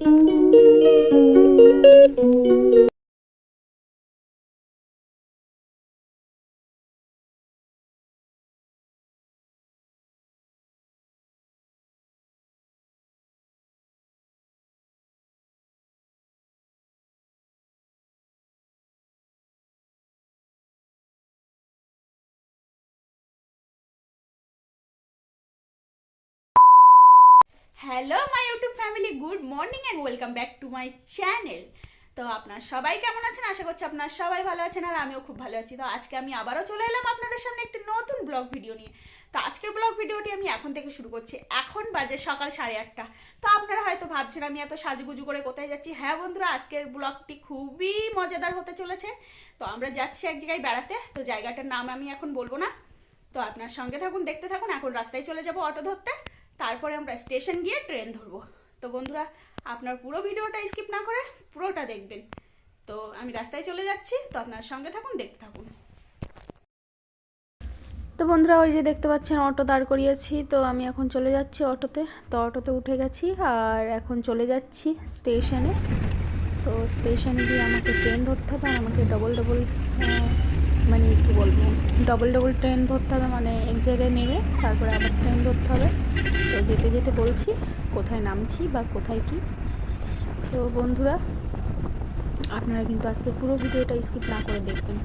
Música good morning and welcome back to my channel তো আপনার সবাই কেমন আছেন? আশা করছি আপনার সবাই ভালো আছেন আর আমিও খুব ভালো আছি। তো আজকে আমি আবারও চলে এলাম আপনাদের সামনে একটি নতুন ব্লগ ভিডিও নিয়ে। তো আজকের ব্লগ ভিডিওটি আমি এখন থেকে শুরু করছি। এখন বাজে সকাল সাড়ে আটটা। তো আপনারা হয়তো ভাবছেন আমি এত সাজুগুজু করে কোথায় যাচ্ছি? হ্যাঁ বন্ধুরা, আজকের ব্লগটি খুবই মজাদার হতে চলেছে। তো আমরা যাচ্ছি এক জায়গায় বেড়াতে। তো জায়গাটার নাম আমি এখন বলব না। তো আপনার সঙ্গে থাকুন, দেখতে থাকুন। এখন রাস্তায় চলে যাব অটো ধরতে। তারপরে আমরা স্টেশন গিয়ে ট্রেন ধরবো। তো বন্ধুরা, আপনার পুরো ভিডিওটা স্কিপ না করে পুরোটা দেখবেন। তো আমি রাস্তায় চলে যাচ্ছি, তো আপনার সঙ্গে থাকুন, দেখতে থাকুন। তো বন্ধুরা, ওই যে দেখতে পাচ্ছেন, অটো দাঁড় করিয়েছি, তো আমি এখন চলে যাচ্ছি অটোতে। তো অটোতে উঠে গেছি, আর এখন চলে যাচ্ছি স্টেশনে। তো স্টেশনে গিয়ে আমাকে ট্রেন ধরতে হবে আমাকে ডবল ডবল মানে কি বলব ডবল ডবল ট্রেন ধরতে হবে মানে এক জায়গায় নেমে তারপরে আবার ট্রেন ধরতে হবে। তো যেতে যেতে বলছি, কোথায় নামছি বা কোথায় কি। তো বন্ধুরা, আপনারা কিন্তু আজকে পুরো ভিডিওটা স্কিপ না করে দেখবেন।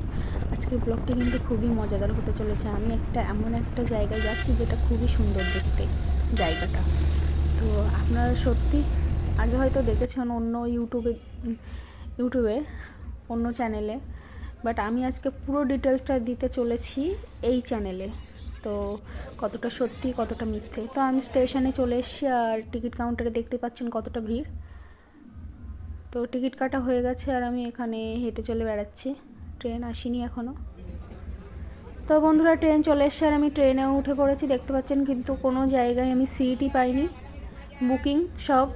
আজকের ব্লগটি কিন্তু খুবই মজাদার হতে চলেছে। আমি একটা এমন একটা জায়গায় যাচ্ছি যেটা খুবই সুন্দর দেখতে জায়গাটা। তো আপনারা সত্যি, আগে হয়তো দেখেছেন অন্য ইউটিউবে ইউটিউবে অন্য চ্যানেলে বাট আমি আজকে পুরো ডিটেলসটা দিতে চলেছি এই চ্যানেলে। তো কতটা সত্যি, কতটা মিথ্যে? তো আমি স্টেশনে চলে এসেছি আর টিকিট কাউন্টারে দেখতে পাচ্ছেন কতটা ভিড়। তো টিকিট কাটা হয়ে গেছে আর আমি এখানে হেঁটে চলে বেড়াচ্ছি। ট্রেন আসেনি এখনও তো বন্ধুরা, ট্রেন চলে এসছে আর আমি ট্রেনেও উঠে পড়েছি। দেখতে পাচ্ছেন কিন্তু কোনো জায়গায় আমি সিটই পাইনি। বুকিং সব,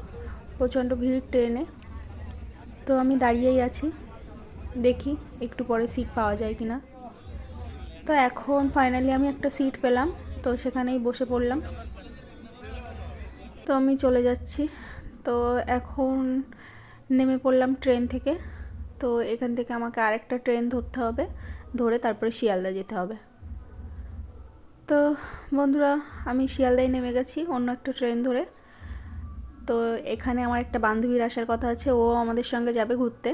প্রচণ্ড ভিড় ট্রেনে। তো আমি দাঁড়িয়েই আছি। দেখি, একটু পরে সিট পাওয়া যায় কি না তো এখন ফাইনালি আমি একটা সিট পেলাম, তো সেখানেই বসে পড়লাম। তো আমি চলে যাচ্ছি। তো এখন নেমে পড়লাম ট্রেন থেকে। তো এখান থেকে আমাকে আরেকটা ট্রেন ধরতে হবে, ধরে তারপরে শিয়ালদা যেতে হবে। তো বন্ধুরা, আমি শিয়ালদায় নেমে গেছি অন্য একটা ট্রেন ধরে। তো এখানে আমার একটা বান্ধবীর আসার কথা আছে, ও আমাদের সঙ্গে যাবে ঘুরতে।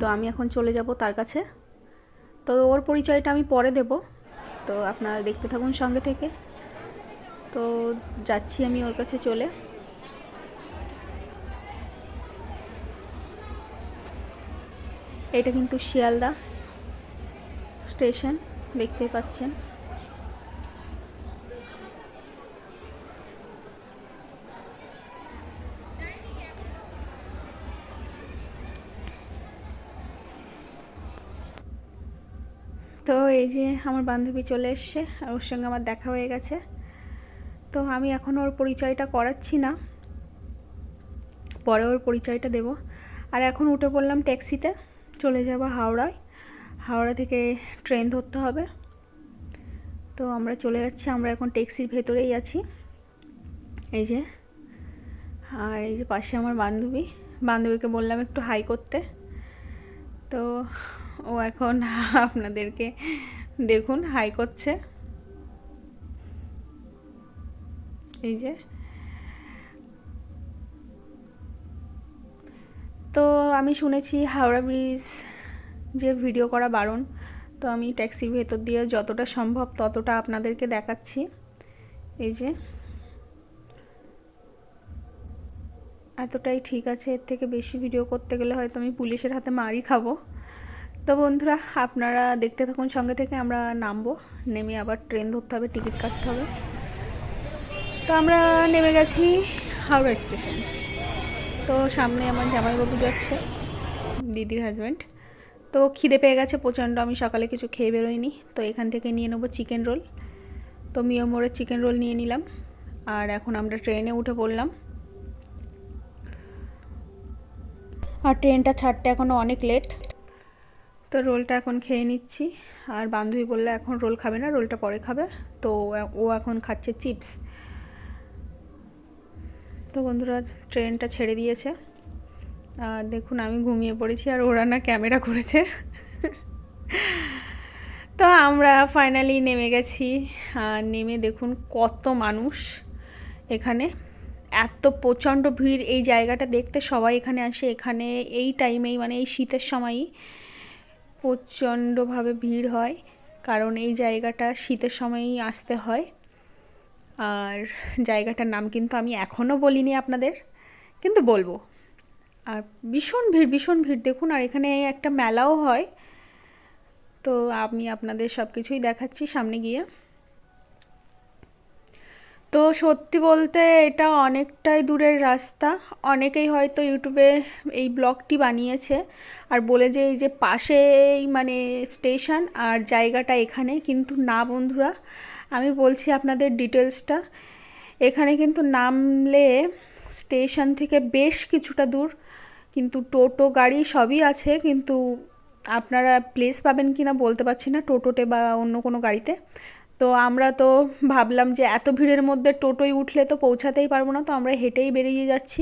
তো আমি এখন চলে যাব তার কাছে। তো ওর পরিচয়টা আমি পরে দেব। তো আপনারা দেখতে থাকুন সঙ্গে থেকে। তো যাচ্ছি আমি ওর কাছে চলে। এটা কিন্তু শিয়ালদা স্টেশন দেখতে পাচ্ছেন তো এই যে আমার বান্ধবী চলে এসছে, আর ওর সঙ্গে আমার দেখা হয়ে গেছে। তো আমি এখন ওর পরিচয়টা করাচ্ছি না। পরে ওর পরিচয়টা দেব। আর এখন উঠে পড়লাম ট্যাক্সিতে, চলে যাব হাওড়ায়। হাওড়া থেকে ট্রেন ধরতে হবে। তো আমরা চলে যাচ্ছি, আমরা এখন ট্যাক্সির ভেতরেই আছি। এই যে, আর এই যে পাশে আমার বান্ধবী। বান্ধবীকে বললাম একটু হাই করতে। তো ও এখন আপনাদেরকে দেখুন, হাই করছে। এই যে। তো আমি শুনেছি হাওড়া ব্রিজ যে ভিডিও করা বারণ, তো আমি ট্যাক্সির ভেতর দিয়ে যতটা সম্ভব ততটা আপনাদেরকে দেখাচ্ছি। এই যে। এতটাই ঠিক আছে, এর থেকে বেশি ভিডিও করতে গেলে হয়তো আমি পুলিশের হাতে মারি খাব। তো বন্ধুরা, আপনারা দেখতে থাকুন, সঙ্গে থেকে আমরা নামবো। নেমে আবার ট্রেন ধরতে হবে, টিকিট কাটতে হবে। তো আমরা নেমে গেছি হাওড়া স্টেশন। তো সামনে আমার জামাইবাবু যাচ্ছে, দিদির হাজব্যান্ড তো খিদে পেয়ে গেছে প্রচণ্ড, আমি সকালে কিছু খেয়ে বেরোইনি। তো এখান থেকে নিয়ে নেব চিকেন রোল তো মিও মোড়ের চিকেন রোল নিয়ে নিলাম। আর এখন আমরা ট্রেনে উঠে পড়লাম। আর ট্রেনটা ছাড়তে এখনও অনেক লেট তো রোলটা এখন খেয়ে নিচ্ছি। আর বান্ধবী বললে এখন রোল খাবে না, রোলটা পরে খাবে। তো ও এখন খাচ্ছে চিপস। তো বন্ধুরা, ট্রেনটা ছেড়ে দিয়েছে। আর দেখুন, আমি ঘুমিয়ে পড়েছি আর ওরা না ক্যামেরা করেছে। তো আমরা ফাইনালি নেমে গেছি। আর নেমে দেখুন কত মানুষ এখানে। এত প্রচণ্ড ভিড় এই জায়গাটা দেখতে, সবাই এখানে আসে। এখানে এই টাইমেই মানে এই শীতের সময়ই প্রচণ্ডভাবে ভিড় হয়, কারণ এই জায়গাটা শীতের সময়ই আসতে হয়। আর জায়গাটার নাম কিন্তু আমি এখনও বলিনি আপনাদের, কিন্তু বলব। আর ভীষণ ভিড় ভীষণ ভিড়। দেখুন, আর এখানে একটা মেলাও হয়। তো আমি আপনাদের সব কিছুই দেখাচ্ছি সামনে গিয়ে। তো সত্যি বলতে এটা অনেকটাই দূরের রাস্তা। অনেকেই হয়তো ইউটিউবে এই ব্লগটি বানিয়েছে আর বলে যে এই যে পাশেই মানে স্টেশন আর জায়গাটা এখানে, কিন্তু না বন্ধুরা, আমি বলছি আপনাদের ডিটেলসটা এখানে কিন্তু নামলে স্টেশন থেকে বেশ কিছুটা দূর, কিন্তু টোটো, গাড়ি সবই আছে, কিন্তু আপনারা প্লেস পাবেন কি না বলতে পারছি না, টোটোতে বা অন্য কোনো গাড়িতে। তো আমরা তো ভাবলাম যে এত ভিড়ের মধ্যে টোটোয় উঠলে তো পৌঁছাতেই পারব না, তো আমরা হেঁটেই বেরিয়ে যাচ্ছি।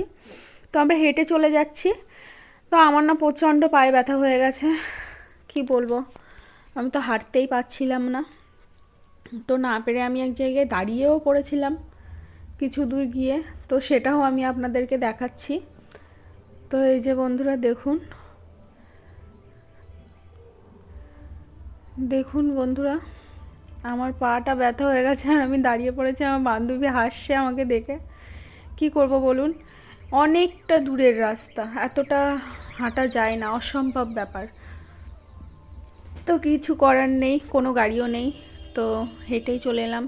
তো আমরা হেঁটে চলে যাচ্ছি। তো আমার না প্রচণ্ড পায়ে ব্যথা হয়ে গেছে। কি বলব? আমি তো হাঁটতেই পারছিলাম না। তো না পেরে আমি এক জায়গায় দাঁড়িয়েও পড়েছিলাম কিছু দূর গিয়ে। তো সেটাও আমি আপনাদেরকে দেখাচ্ছি। তো এই যে বন্ধুরা, দেখুন। দেখুন বন্ধুরা আমার পাটা ব্যথা হয়ে গেছে আর আমি দাঁড়িয়ে পড়েছি, আমার বান্ধবী হাসছে আমাকে দেখে। কি করব বলুন? অনেকটা দূরের রাস্তা, এতটা হাঁটা যায় না, অসম্ভব ব্যাপার। তো কিছু করার নেই, কোনো গাড়িও নেই, তো হেঁটেই চলে এলাম।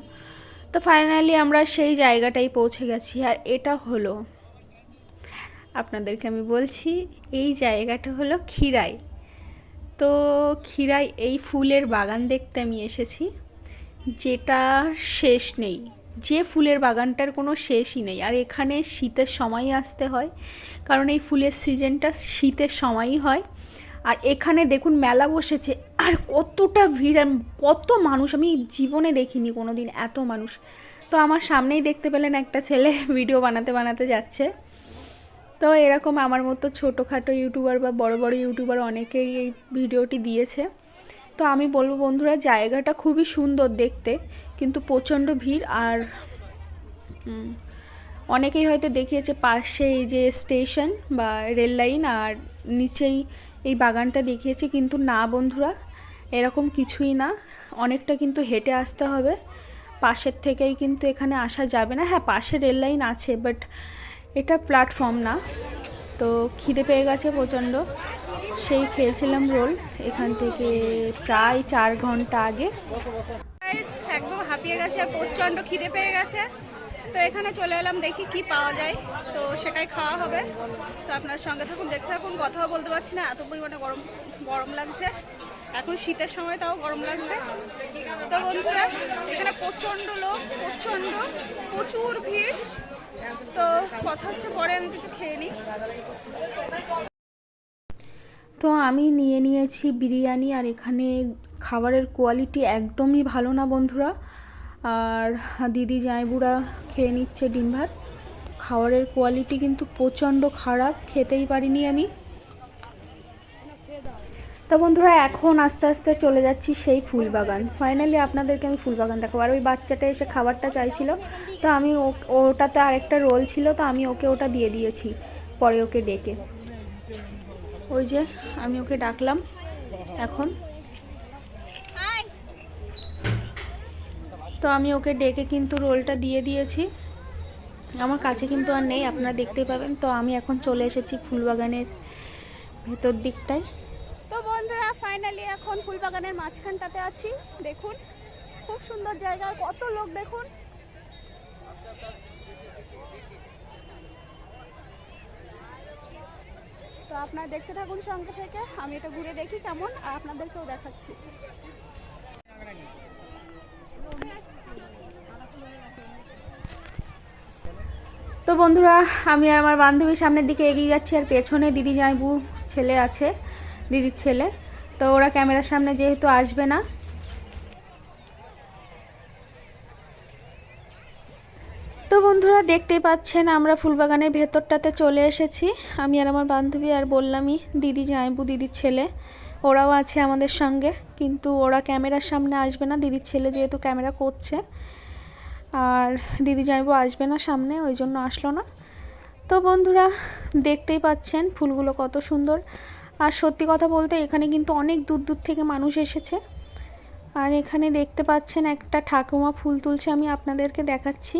তো ফাইনালি আমরা সেই জায়গাটাই পৌঁছে গেছি, আর এটা হলো, আপনাদেরকে আমি বলছি, এই জায়গাটা হলো খিরাই তো খিরাই এই ফুলের বাগান দেখতে আমি এসেছি। যেটা শেষ নেই। যে ফুলের বাগানটার কোনো শেষই নেই। আর এখানে শীতের সময়ই আসতে হয়। কারণ এই ফুলের সিজনটা শীতের সময়ই হয়। আর এখানে দেখুন মেলা বসেছে। আর কতটা ভিড় আর কত মানুষ। আমি জীবনে দেখিনি কোনো দিন এত মানুষ। তো আমার সামনেই দেখতে পেলেন একটা ছেলে ভিডিও বানাতে বানাতে যাচ্ছে। তো এরকম আমার মতো ছোটোখাটো ইউটিউবার বা বড় বড় ইউটিউবার অনেকেই এই ভিডিওটি দিয়েছে। তো আমি বলব বন্ধুরা, জায়গাটা খুবই সুন্দর দেখতে, কিন্তু প্রচণ্ড ভিড় আর অনেকেই হয়তো দেখিয়েছে পাশে এই যে স্টেশন বা রেল লাইন আর নিচেই এই বাগানটা দেখিয়েছে, কিন্তু না বন্ধুরা, এরকম কিছুই না। অনেকটা কিন্তু হেঁটে আসতে হবে, পাশের থেকেই কিন্তু এখানে আসা যাবে না। হ্যাঁ পাশে রেল লাইন আছে, বাট এটা প্ল্যাটফর্ম না। তো খিদে পেয়ে গেছে প্রচণ্ড। সেই খেয়েছিলাম রোল, এখান থেকে প্রায় চার ঘণ্টা আগে। একদম হাঁপিয়ে গেছে আর প্রচণ্ড খিদে পেয়ে গেছে। তো এখানে চলে এলাম, দেখি কি পাওয়া যায়। তো সেটাই খাওয়া হবে। তো আপনার সঙ্গে থাকুন, দেখতে থাকুন, কথাও বলতে পারছি না, এত পরিমাণে গরম গরম লাগছে। এখন শীতের সময় তাও গরম লাগছে। তো বন্ধুরা, এখানে প্রচণ্ড লোক, প্রচণ্ড, প্রচুর ভিড়। তো কথা হচ্ছে, পরে আমি কিছু খেয়ে নিই। তো আমি নিয়ে নিয়েছি বিরিয়ানি আর এখানে খাবারের কোয়ালিটি একদমই ভালো না বন্ধুরা। আর দিদি জায়বুড়া খেয়ে নিচ্ছে ডিম ভাত। খাবারের কোয়ালিটি কিন্তু প্রচণ্ড খারাপ, খেতেই পারিনি আমি। তো বন্ধুরা, এখন আস্তে আস্তে চলে যাচ্ছি সেই ফুল বাগান ফাইনালি আপনাদেরকে আমি ফুল বাগান দেখাবো। আর ওই বাচ্চাটা এসে খাবারটা চাইছিল। তো আমি ওটাতে আরেকটা রোল ছিল, তো আমি ওকে ওটা দিয়ে দিয়েছি, পরে ওকে ডেকে। ওই যে আমি ওকে ডাকলাম। এখন। তো আমি ওকে ডেকে কিন্তু রোলটা দিয়ে দিয়েছি। আমার কাছে কিন্তু আর নেই, আপনারা দেখতেই পাবেন। তো আমি এখন চলে এসেছি ফুলবাগানের ভেতর দিকটায়। তো বন্ধুরা ফাইনালি এখন ফুলবাগানের মাঝখানটাতে আছি। দেখুন, খুব সুন্দর জায়গা, কত লোক দেখুন। তো আপনারা দেখতে থাকুন সঙ্গে থেকে। আমি এটা ঘুরে দেখি কেমন, আর আপনাদেরকেও দেখাচ্ছি। তো বন্ধুরা, আমি আর আমার বান্ধবীর সামনের দিকে এগিয়ে যাচ্ছি, আর পেছনে দিদি জাইবু ছেলে আছে, দিদির ছেলে। তো ওরা ক্যামেরার সামনে যেহেতু আসবে না তো তো বন্ধুরা দেখতেই পাচ্ছেন, আমরা ফুলবাগানের ভেতরটাতে চলে এসেছি। আমি আর আমার বান্ধবী আর বললামই, দিদি জামাইবু দিদির ছেলে। ওরাও আছে আমাদের সঙ্গে, কিন্তু ওরা ক্যামেরার সামনে আসবে না। দিদির ছেলে যেহেতু ক্যামেরা করছে, আর দিদি জামাইবু আসবে না সামনে, ওই জন্য আসলো না। তো বন্ধুরা, দেখতেই পাচ্ছেন ফুলগুলো কত সুন্দর। আর সত্যি কথা বলতে, এখানে কিন্তু অনেক দূর দূর থেকে মানুষ এসেছে। আর এখানে দেখতে পাচ্ছেন একটা ঠাকুমা ফুল তুলছে, আমি আপনাদেরকে দেখাচ্ছি।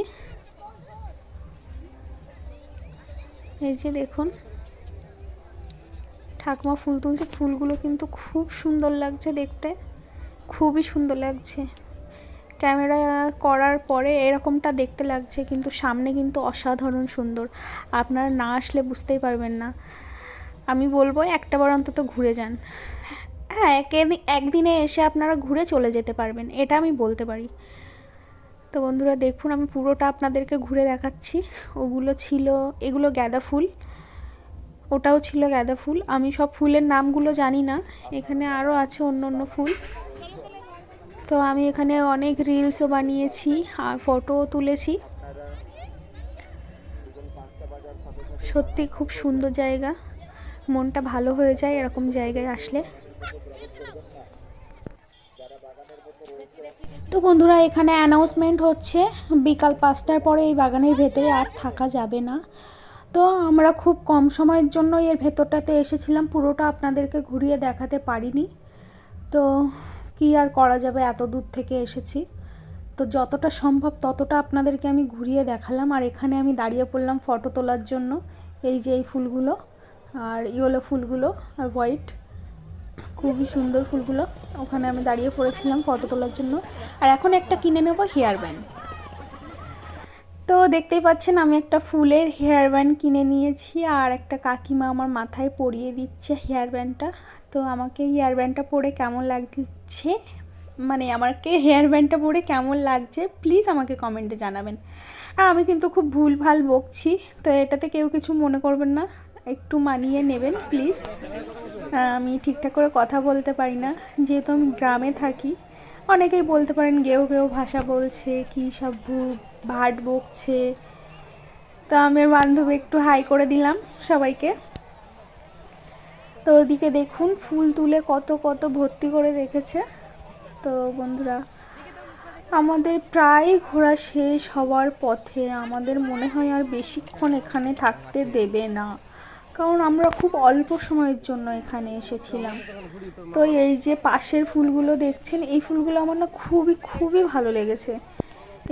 এই যে দেখুন, ঠাকুমা ফুল তুলছে। ফুলগুলো কিন্তু খুব সুন্দর লাগছে দেখতে, খুবই সুন্দর লাগছে। ক্যামেরা করার পরে এরকমটা দেখতে লাগছে, কিন্তু সামনে কিন্তু অসাধারণ সুন্দর। আপনারা না আসলে বুঝতেই পারবেন না। আমি বলব একটা বার অন্তত ঘুরে যান। হ্যাঁ একদিনে এসে আপনারা ঘুরে চলে যেতে পারবেন, এটা আমি বলতে পারি। তো বন্ধুরা দেখুন, আমি পুরোটা আপনাদেরকে ঘুরে দেখাচ্ছি। ওগুলো ছিল, এগুলো গাঁদা ফুল। ওটাও ছিল গাঁদা ফুল। আমি সব ফুলের নামগুলো জানি না। এখানে আরও আছে অন্য অন্য ফুল। তো আমি এখানে অনেক রিলসও বানিয়েছি আর ফটোও তুলেছি। সত্যি খুব সুন্দর জায়গা। মনটা ভালো হয়ে যায় এরকম জায়গায় আসলে। তো বন্ধুরা, এখানে অ্যানাউন্সমেন্ট হচ্ছে, বিকাল পাঁচটার পরে এই বাগানের ভেতরে আর থাকা যাবে না। তো আমরা খুব কম সময়ের জন্য এর ভেতরটাতে এসেছিলাম, পুরোটা আপনাদেরকে ঘুরিয়ে দেখাতে পারিনি। তো কি আর করা যাবে, এত দূর থেকে এসেছি। তো যতটা সম্ভব ততটা আপনাদেরকে আমি ঘুরিয়ে দেখালাম, আর এখানে আমি দাঁড়িয়ে পড়লাম ফটো তোলার জন্য। এই যে এই ফুলগুলো, আর ইয়েলো ফুলগুলো, আর হোয়াইট খুবই সুন্দর ফুলগুলো। ওখানে আমি দাঁড়িয়ে পড়েছিলাম ফটো তোলার জন্য। আর এখন একটা কিনে নেব হেয়ার ব্যান্ড তো দেখতেই পাচ্ছেন, আমি একটা ফুলের হেয়ার ব্যান্ড কিনে নিয়েছি আর একটা কাকিমা আমার মাথায় পরিয়ে দিচ্ছে হেয়ার ব্যান্ডটা তো আমাকে হেয়ার ব্যান্ডটা পরে কেমন লাগছে? মানে আমাকে হেয়ার ব্যান্ডটা পরে কেমন লাগছে? প্লিজ আমাকে কমেন্টে জানাবেন। আর আমি কিন্তু খুব ভুল ভালো বকছি, তো এটাতে কেউ কিছু মনে করবেন না। একটু মানিয়ে নেবেন প্লিজ আমি ঠিকঠাক করে কথা বলতে পারি না। যেহেতু আমি গ্রামে থাকি, অনেকেই বলতে পারেন গেও গেও ভাষা বলছে, কী সব ভাট বকছে। তো আমার বান্ধবী একটু হাই করে দিলাম সবাইকে। তো ওদিকে দেখুন, ফুল তুলে কত কত ভর্তি করে রেখেছে। তো বন্ধুরা, আমাদের প্রায় ঘোরা শেষ হওয়ার পথে আমাদের মনে হয় আর বেশিক্ষণ এখানে থাকতে দেবে না। কারণ আমরা খুব অল্প সময়ের জন্য এখানে এসেছিলাম। তো এই যে পাশের ফুলগুলো দেখছেন, এই ফুলগুলো আমার না খুবই খুবই ভালো লেগেছে।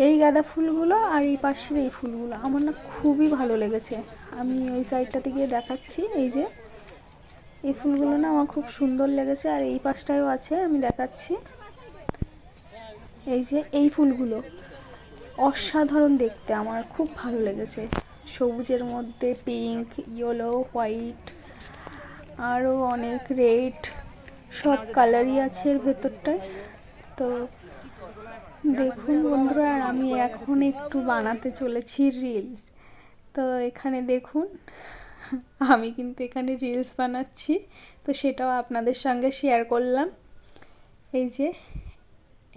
এই গাঁদা ফুলগুলো আর এই পাশের এই ফুলগুলো আমার না খুবই ভালো লেগেছে। আমি ওই সাইডটাতে গিয়ে দেখাচ্ছি, এই যে এই ফুলগুলো না আমার খুব সুন্দর লেগেছে আর এই পাশটায়ও আছে, আমি দেখাচ্ছি। এই যে এই ফুলগুলো অসাধারণ দেখতে আমার, খুব ভালো লেগেছে। সবুজের মধ্যে পিঙ্ক ইয়েলো হোয়াইট আরও অনেক রেড সব কালারই আছে এর ভেতরটায়। তো দেখুন বন্ধুরা আমি এখন একটু বানাতে চলেছি রিলস তো এখানে দেখুন, আমি কিন্তু এখানে রিলস বানাচ্ছি। তো সেটাও আপনাদের সঙ্গে শেয়ার করলাম। এই যে,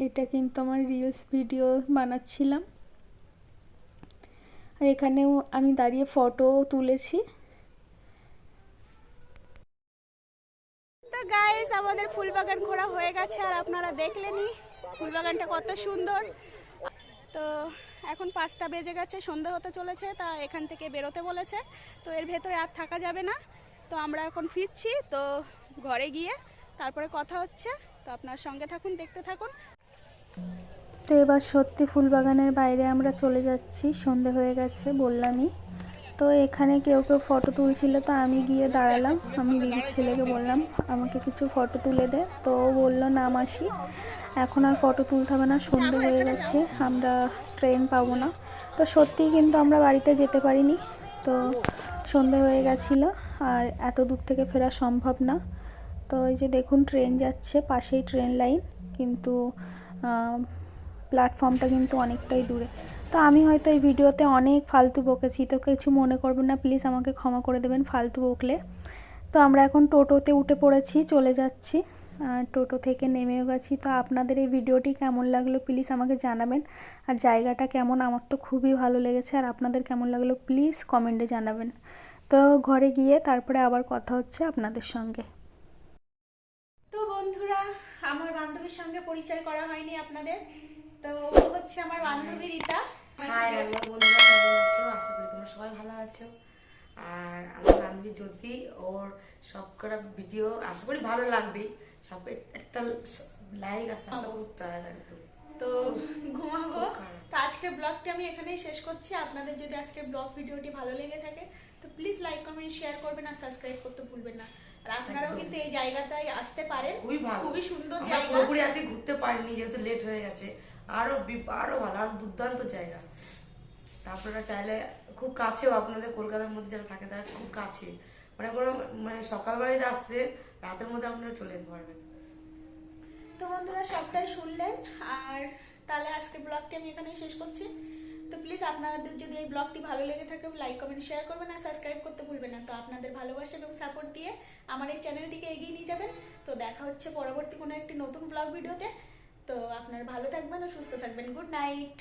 এটা কিন্তু আমার রিলস ভিডিও বানাচ্ছিলাম। আর এখানেও আমি দাঁড়িয়ে ফটো তুলেছি। তো গাইস আমাদের ফুলবাগান ঘোরা হয়ে গেছে আর আপনারা দেখলেনই ফুলবাগানটা কত সুন্দর। তো এখন পাঁচটা বেজে গেছে, সন্ধে হতে চলেছে, তা এখান থেকে বেরোতে বলেছে। তো এর ভেতরে আর থাকা যাবে না। তো আমরা এখন ফিরছি, তো ঘরে গিয়ে তারপরে কথা হচ্ছে। তো আপনার সঙ্গে থাকুন, দেখতে থাকুন। তো এবার সত্যি ফুলবাগানের বাইরে আমরা চলে যাচ্ছি। সন্ধে হয়ে গেছে, বললামই। তো এখানে কেউ কেউ ফটো তুলছিল, তো আমি গিয়ে দাঁড়ালাম। আমি দিদির ছেলেকে বললাম, আমাকে কিছু ফটো তুলে দে। তো বলল, না মাসি, এখন আর ফটো তুলতে হবে না, সন্ধে হয়ে গেছে, আমরা ট্রেন পাবো না। তো সত্যিই কিন্তু আমরা বাড়িতে যেতে পারিনি। তো সন্ধে হয়ে গেছিল, আর এত দূর থেকে ফেরা সম্ভব না। তো এই যে দেখুন, ট্রেন যাচ্ছে, পাশেই ট্রেন লাইন, কিন্তু প্ল্যাটফর্মটা কিন্তু অনেকটাই দূরে। তো আমি হয়তো এই ভিডিওতে অনেক ফালতু বকেছি, তো কিছু মনে করবেন না প্লিজ আমাকে ক্ষমা করে দেবেন ফালতু বকলে। তো আমরা এখন টোটোতে উঠে পড়েছি, চলে যাচ্ছি। টোটো থেকে নেমেও গেছি। তো আপনাদের এই ভিডিওটি কেমন লাগল প্লিজ আমাকে জানাবেন। আর জায়গাটা কেমন, আমার তো খুবই ভালো লেগেছে। আর আপনাদের কেমন লাগল প্লিজ কমেন্টে জানাবেন। তো ঘরে গিয়ে তারপরে আবার কথা হচ্ছে আপনাদের সঙ্গে। তো বন্ধুরা, আমার বান্ধবীর সঙ্গে পরিচয় করা হয়নি আপনাদের। তো ও হচ্ছে আমার বান্ধবী রীতা। হাই আমার বন্ধুরা কেমন আছো? আশা করি তোমরা সবাই ভালো আছো। আর আমার বান্ধবী জ্যোতি ওর সব ভিডিও আশা করি ভালো লাগবেই। সব একটা লাইক আসা খুব টায়ার্ড একদম। তো ঘুমাবো। তো আজকের ব্লগটা আমি এখানেই শেষ করছি। আপনাদের যদি আজকের ব্লগ ভিডিওটি ভালো লেগে থাকে তো প্লিজ লাইক কমেন্ট শেয়ার করবেন আর সাবস্ক্রাইব করতে ভুলবেন না। আর আপনারাও কিন্তু এই জায়গাটায় আসতে পারেন। খুবই ভালো। খুবই সুন্দর জায়গা। পুরোপুরি আজকে ঘুরতে পারিনি যেহেতু লেট হয়ে গেছে। আরও বি- আরও ভালো, আরও দুর্দান্ত জায়গা। তা আপনারা চাইলে খুব কাছেও আপনাদের কলকাতার মধ্যে যারা থাকে তারা খুব কাছে। মানে কোনো মানে সকালবেলায় আসতে রাতের মধ্যে আপনারা চলে যেতে পারবেন। তো বন্ধুরা, সবটাই শুনলেন। আর তাহলে আজকে ব্লগটি আমি এখানেই শেষ করছি। তো প্লিজ আপনাদের যদি এই ব্লগটি ভালো লেগে থাকে লাইক কমেন্ট শেয়ার করবেন আর সাবস্ক্রাইব করতে ভুলবেন না। তো আপনাদের ভালোবাসা এবং সাপোর্ট দিয়ে আমার এই চ্যানেলটিকে এগিয়ে নিয়ে যাবেন। তো দেখা হচ্ছে পরবর্তী কোনো একটি নতুন ব্লগ ভিডিওতে। তো আপনার ভালো থাকবেন ও সুস্থ থাকবেন। Good night.